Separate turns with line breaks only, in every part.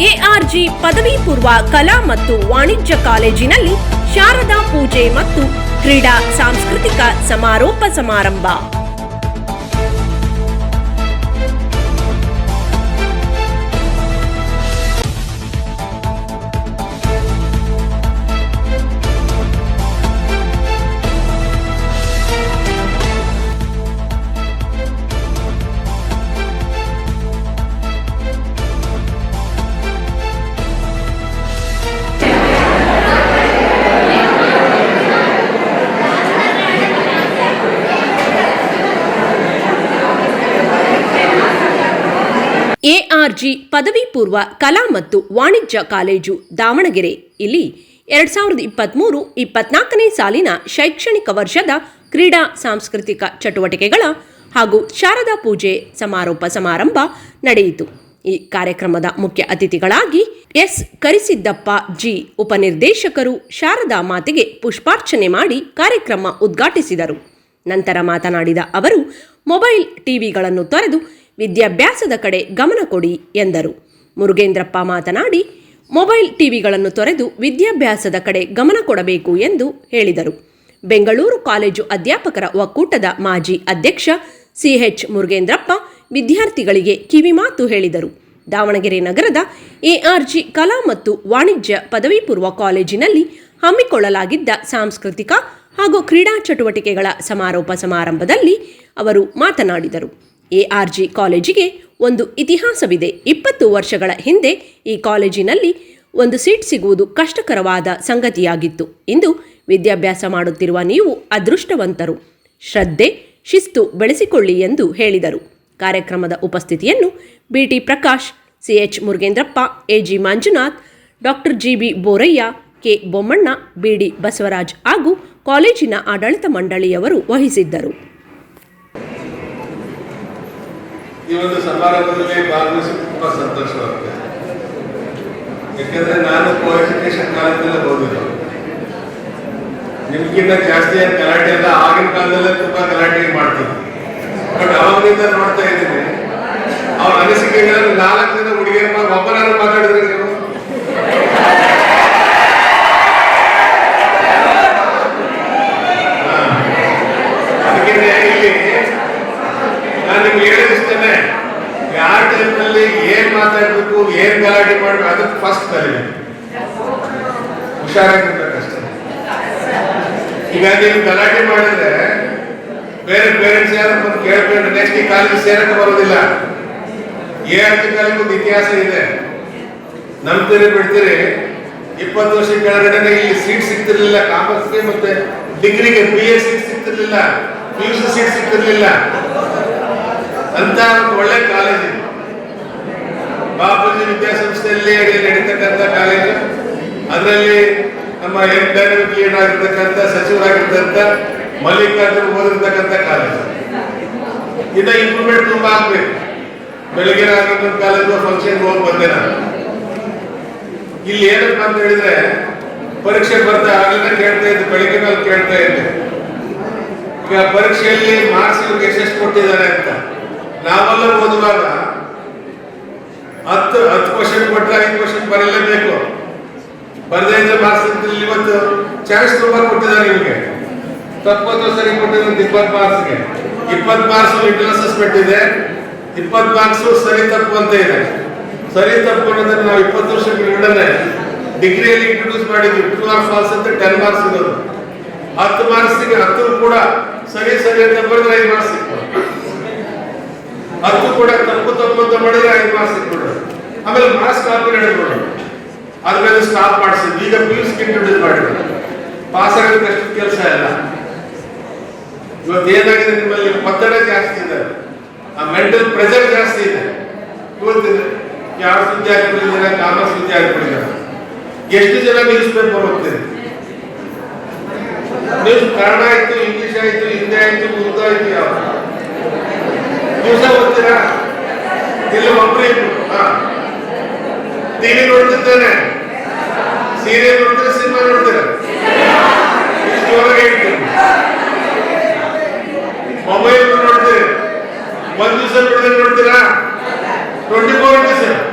ARG ಪದವಿ ಪೂರ್ವ ಕಲಾ ಮತ್ತು ವಾಣಿಜ್ಯ ಕಾಲೇಜಿನಲ್ಲಿ ಶಾರದಾ ಪೂಜೆ ಮತ್ತು ಕ್ರೀಡಾ ಸಾಂಸ್ಕೃತಿಕ ಸಮಾರೋಪ ಸಮಾರಂಭ. ಎಆರ್ಜಿ ಪದವಿ ಪೂರ್ವ ಕಲಾ ಮತ್ತು ವಾಣಿಜ್ಯ ಕಾಲೇಜು ದಾವಣಗೆರೆ. ಇಲ್ಲಿ ಎರಡ್ ಸಾವಿರದ ಇಪ್ಪತ್ತ್ಮೂರು ಇಪ್ಪತ್ನಾಲ್ಕನೇ ಸಾಲಿನ ಶೈಕ್ಷಣಿಕ ವರ್ಷದ ಕ್ರೀಡಾ ಸಾಂಸ್ಕೃತಿಕ ಚಟುವಟಿಕೆಗಳ ಹಾಗೂ ಶಾರದಾ ಪೂಜೆ ಸಮಾರೋಪ ಸಮಾರಂಭ ನಡೆಯಿತು. ಈ ಕಾರ್ಯಕ್ರಮದ ಮುಖ್ಯ ಅತಿಥಿಗಳಾಗಿ ಎಸ್. ಕರಿಸಿದ್ದಪ್ಪ ಜಿ. ಉಪನಿರ್ದೇಶಕರು ಶಾರದಾ ಮಾತೆಗೆ ಪುಷ್ಪಾರ್ಚನೆ ಮಾಡಿ ಕಾರ್ಯಕ್ರಮ ಉದ್ಘಾಟಿಸಿದರು. ನಂತರ ಮಾತನಾಡಿದ ಅವರು, ಮೊಬೈಲ್ ಟಿವಿಗಳನ್ನು ತೊರೆದು ವಿದ್ಯಾಭ್ಯಾಸದ ಕಡೆ ಗಮನ ಕೊಡಿ ಎಂದರು. ಮುರುಗೇಂದ್ರಪ್ಪ ಮಾತನಾಡಿ, ಮೊಬೈಲ್ ಟಿವಿಗಳನ್ನು ತೊರೆದು ವಿದ್ಯಾಭ್ಯಾಸದ ಕಡೆ ಗಮನ ಕೊಡಬೇಕು ಎಂದು ಹೇಳಿದರು. ಬೆಂಗಳೂರು ಕಾಲೇಜು ಅಧ್ಯಾಪಕರ ಒಕ್ಕೂಟದ ಮಾಜಿ ಅಧ್ಯಕ್ಷ ಸಿಎಚ್ ಮುರುಗೇಂದ್ರಪ್ಪ ವಿದ್ಯಾರ್ಥಿಗಳಿಗೆ ಕಿವಿಮಾತು ಹೇಳಿದರು. ದಾವಣಗೆರೆ ನಗರದ ಎಆರ್ಜಿ ಕಲಾ ಮತ್ತು ವಾಣಿಜ್ಯ ಪದವಿ ಪೂರ್ವ ಕಾಲೇಜಿನಲ್ಲಿ ಹಮ್ಮಿಕೊಳ್ಳಲಾಗಿದ್ದ ಸಾಂಸ್ಕೃತಿಕ ಹಾಗೂ ಕ್ರೀಡಾ ಚಟುವಟಿಕೆಗಳ ಸಮಾರೋಪ ಸಮಾರಂಭದಲ್ಲಿ ಅವರು ಮಾತನಾಡಿದರು. ಎಆರ್ಜಿ ಕಾಲೇಜಿಗೆ ಒಂದು ಇತಿಹಾಸವಿದೆ. ಇಪ್ಪತ್ತು ವರ್ಷಗಳ ಹಿಂದೆ ಈ ಕಾಲೇಜಿನಲ್ಲಿ ಒಂದು ಸೀಟ್ ಸಿಗುವುದು ಕಷ್ಟಕರವಾದ ಸಂಗತಿಯಾಗಿತ್ತು. ಇಂದು ವಿದ್ಯಾಭ್ಯಾಸ ಮಾಡುತ್ತಿರುವ ನೀವು ಅದೃಷ್ಟವಂತರು. ಶ್ರದ್ಧೆ, ಶಿಸ್ತು ಬೆಳೆಸಿಕೊಳ್ಳಿ ಎಂದು ಹೇಳಿದರು. ಕಾರ್ಯಕ್ರಮದ ಉಪಸ್ಥಿತಿಯನ್ನು BT Prakash CH Murugendrappa AG Manjunath, doctor GB Borayya, K Bommanna BD Basavaraj ಹಾಗೂ ಕಾಲೇಜಿನ ಆಡಳಿತ ಮಂಡಳಿಯವರು ವಹಿಸಿದ್ದರು.
ಈ ಒಂದು ಸಮಾರಂಭದಲ್ಲಿ ಭಾಗವಹಿಸಿ ತುಂಬಾ ಸಂತೋಷವಾಗುತ್ತೆ ಯಾಕಂದ್ರೆ ನಾನು ಕೋ ಎಜುಕೇಶನ್ ಕಾಲೇಜಲ್ಲೇ ಓದಿದ್ದು. ನಿಮ್ಗಿಂತ ಜಾಸ್ತಿ ಏನು ಗಲಾಟೆ ಎಲ್ಲ ಆಗಿನ ಕಾಲದಲ್ಲೇ ತುಂಬಾ ಗಲಾಟೆ ಮಾಡ್ತಿದ್ವಿ ಬಟ್ ಅವಾಗಿಂದ ನೋಡ್ತಾ ಇದ್ದೀನಿ, ಅವ್ರ ಅನಿಸಿಕೆಗಳನ್ನು ನಾಲ್ಕು ಜನ ಹುಡುಗಿಯರ ಒಬ್ಬರನ್ನು ಮಾತಾಡಿದ್ರೆ ನೀವು ಹಾ. ಅದಕ್ಕೆ ಇಲ್ಲಿ ನಾನು ನಿಮ್ಗೆ ಹೇಳಿಸ್ತೇನೆ ಯಾರ ಟೈಮ್ನಲ್ಲಿ ಏನ್ ಮಾತಾಡ್ಬೇಕು ಏನ್ ಗಲಾಟೆ ಮಾಡಬೇಕು, ಅದಕ್ಕೆ ಫಸ್ಟ್ ಕಲಿಬೇಕು ಹುಷಾರಾಗಿರ್ಬೇಕಷ್ಟೇ ಈಗ ನೀವು ಗಲಾಟೆ ಮಾಡಿದ್ರೆ ಬೇರೆ ಪೇರೆಂಟ್ಸ್ ಯಾರು ಕೇಳ್ಕೊಂಡು ನೆಕ್ಸ್ಟ್ ಈ ಕಾಲೇಜ್ ಸೇರಕ್ಕೆ ಬರೋದಿಲ್ಲ. ಏ ಆರ್ ಕಾಲಿಗೆ ಒಂದು ಇತಿಹಾಸ ಇದೆ. ನಂಬ್ತೀರಿ ಬಿಡ್ತೀರಿ, ಇಪ್ಪತ್ತು ವರ್ಷ ಕೆಳಗಡೆ ಇಲ್ಲಿ ಸೀಟ್ ಸಿಗ್ತಿರ್ಲಿಲ್ಲ ಕಾಮರ್ಸ್ಗೆ ಮತ್ತೆ ಡಿಗ್ರಿಗೆ ಬಿ ಎ ಸೀಟ್ ಸಿಗ್ತಿರ್ಲಿಲ್ಲ ಪಿ ಯು ಸಿ ಸೀಟ್ ಸಿಗ್ತಿರ್ಲಿಲ್ಲ. ಅಂತ ಒಳ್ಳೆ ಕಾಲೇಜ್ ಇದು. ಬಾಪೂಜಿ ವಿದ್ಯಾಸಂಸ್ಥೆಯಲ್ಲಿ ಅಡಿಯಲ್ಲಿ ನಡೀತಕ್ಕಂಥ ಕಾಲೇಜು. ಅದರಲ್ಲಿ ನಮ್ಮ ಎಂ ಡೈನಮಿಕ್ ಲೀಡ್ ಆಗಿರ್ತಕ್ಕಂಥ ಸಚಿವರಾಗಿರ್ತಕ್ಕಂಥ ಮಲ್ಲಿಕಾರ್ಜುನ್ ಓದಿರ್ತಕ್ಕಂಥ ಕಾಲೇಜು. ಇನ್ನ ಇಂಪ್ರೂವ್ಮೆಂಟ್ ತುಂಬಾ ಆಗ್ಬೇಕು. ಬೆಳಗ್ಗೆ ಆಗಿರ್ತಕ್ಕಂಥ ಕಾಲೇಜು ಫಂಕ್ಷನ್ ಹೋಗಿ ಬಂದೆ ನಾನು. ಇಲ್ಲಿ ಏನಪ್ಪ ಅಂತ ಹೇಳಿದ್ರೆ, ಪರೀಕ್ಷೆ ಬರ್ತಾ ಆಗಲೇ ಕೇಳ್ತಾ ಇದ್ದೆ, ಬೆಳಿಗ್ಗೆ ಮೇಲೆ ಕೇಳ್ತಾ ಇದ್ದೆ. ಈಗ ಪರೀಕ್ಷೆಯಲ್ಲಿ ಮಾರ್ಕ್ಸ್ ಎಷ್ಟೆಷ್ಟು ಕೊಟ್ಟಿದ್ದಾರೆ ಅಂತ. ನಾವೆಲ್ಲ ಓದುವಾಗ ಹತ್ತು ಹತ್ತು ಕ್ವಶನ್ ಕೊಟ್ಟರೆ ಐದು ಕ್ವಶನ್ ಬರಲೇಬೇಕು. ಬರದೇ ಇದ್ರೆ ಮಾರ್ಕ್ಸ್ ಇವತ್ತು ಚಾಯ್ಸ್ ನಂಬರ್ ಕೊಟ್ಟಿದ್ದಾರೆ ನಿಮಗೆ. ತಪ್ಪತ್ತು ಸರಿ ಕೊಟ್ಟಿದ್ದಾರೆ ಇಪ್ಪತ್ತು ಮಾರ್ಕ್ಸ್ಗೆ ಇಪ್ಪತ್ತು ಮಾರ್ಕ್ಸ್ ಇಂಟರ್ ಅಸೆಸ್ಮೆಂಟ್ ಇದೆ. ಇಪ್ಪತ್ತು ಮಾರ್ಕ್ಸ್ ಸರಿ ತಪ್ಪು ಅಂತ ಇದೆ. ಸರಿ ತಪ್ಪು ಅನ್ನೋದನ್ನ ನಾವು ಇಪ್ಪತ್ತು ವರ್ಷ ಕೆಳಗಡೆ ಡಿಗ್ರಿಯಲ್ಲಿ ಇಂಟ್ರೊಡ್ಯೂಸ್ ಮಾಡಿದ್ವಿ. ಟೂ ಆರ್ ಫಾಲ್ಸ್ ಅಂತ ಟೆನ್ ಮಾರ್ಕ್ಸ್ ಇರೋದು. ಹತ್ತು ಮಾರ್ಕ್ಸ್ಗೆ ಹತ್ತು ಕೂಡ ಸರಿ ಸರಿ ಅಂತ ಬರೆದ್ರೆ ಐದು ಮಾರ್ಕ್ಸ್ ಸಿಕ್ತು ಹತ್ತು ಕೂಡ ತಪ್ಪು ತಪ್ಪು ಅಂತ ಮಾಡಿದ್ರೆ ಐದು ಮಾರ್ಕ್ಸ್ ಸಿಕ್ಬಿಡೋದು ಆಮೇಲೆ ಮಾರ್ಕ್ಸ್ ಕಾಪಿ ಹಿಡಿದ್ಬಿಡೋದು ಅದ್ರ ಮೇಲೆ ಸ್ಟಾಪ್ ಮಾಡಿಸಿದ್ವಿ ಈಗ ಪಿ ಯು ಸಿ ಇಂಟ್ರೊಡ್ಯೂಸ್ ಮಾಡಿದ್ರು. ಪಾಸ್ ಆಗೋದಕ್ಕೆ ಅಷ್ಟು ಕೆಲಸ ಇಲ್ಲ. ಇವತ್ತು ಏನಾಗಿದೆ ನಿಮ್ಮಲ್ಲಿ? ಒತ್ತಡ ಜಾಸ್ತಿ ಇದೆ. ಆ ಮೆಂಟಲ್ ಪ್ರೆಷರ್ ಜಾಸ್ತಿ ಇದೆ. ಇವತ್ತು ಯಾವ ವಿದ್ಯಾರ್ಥಿಗಳಿದ್ದಾರೆ ಕಾಮರ್ಸ್ ವಿದ್ಯಾರ್ಥಿಗಳಿದ್ದಾರೆ ಎಷ್ಟು ಜನ ನ್ಯೂಸ್ ಪೇಪರ್ ಓದ್ತೀರಿ ನ್ಯೂಸ್ ಕನ್ನಡ ಆಯ್ತು ಇಂಗ್ಲಿಷ್ ಆಯ್ತು, ಹಿಂದಿ ಆಯ್ತು, ಉರ್ದು ಆಯ್ತು ಯಾವ ಓದ್ತೀರಾ ಇಲ್ಲ ಹಾ. ಟಿವಿ ನೋಡ್ತಿದ್ದೇನೆ. ಸೀರಿಯಲ್ ನೋಡ್ತೀರಾ ಸಿನಿಮಾ ನೋಡ್ತೀರಾ ಜೋರಾಗಿ ಮೊಬೈಲ್ ನೋಡ್ತೀರಿ? ಒಂದ್ ದಿವಸ ಬಿಡದೆ ನೋಡ್ತೀರಾ? ಟ್ವೆಂಟಿ ಫೋರ್ ಸೆವೆನ್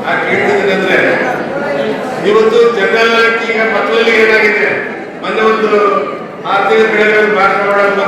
ಆ ಕೇಳ್ತಿದ್ದೀನಂದ್ರೆ ಇವತ್ತು ಜನರಲ್ ಈಗ ಮಕ್ಕಳಲ್ಲಿ ಏನಾಗಿದೆ? ಮೊನ್ನೆ ಒಂದು ಆರ್ಥಿಕ ಬೆಳೆಗಳನ್ನು ಭಾಷಣ ಮಾಡಕ್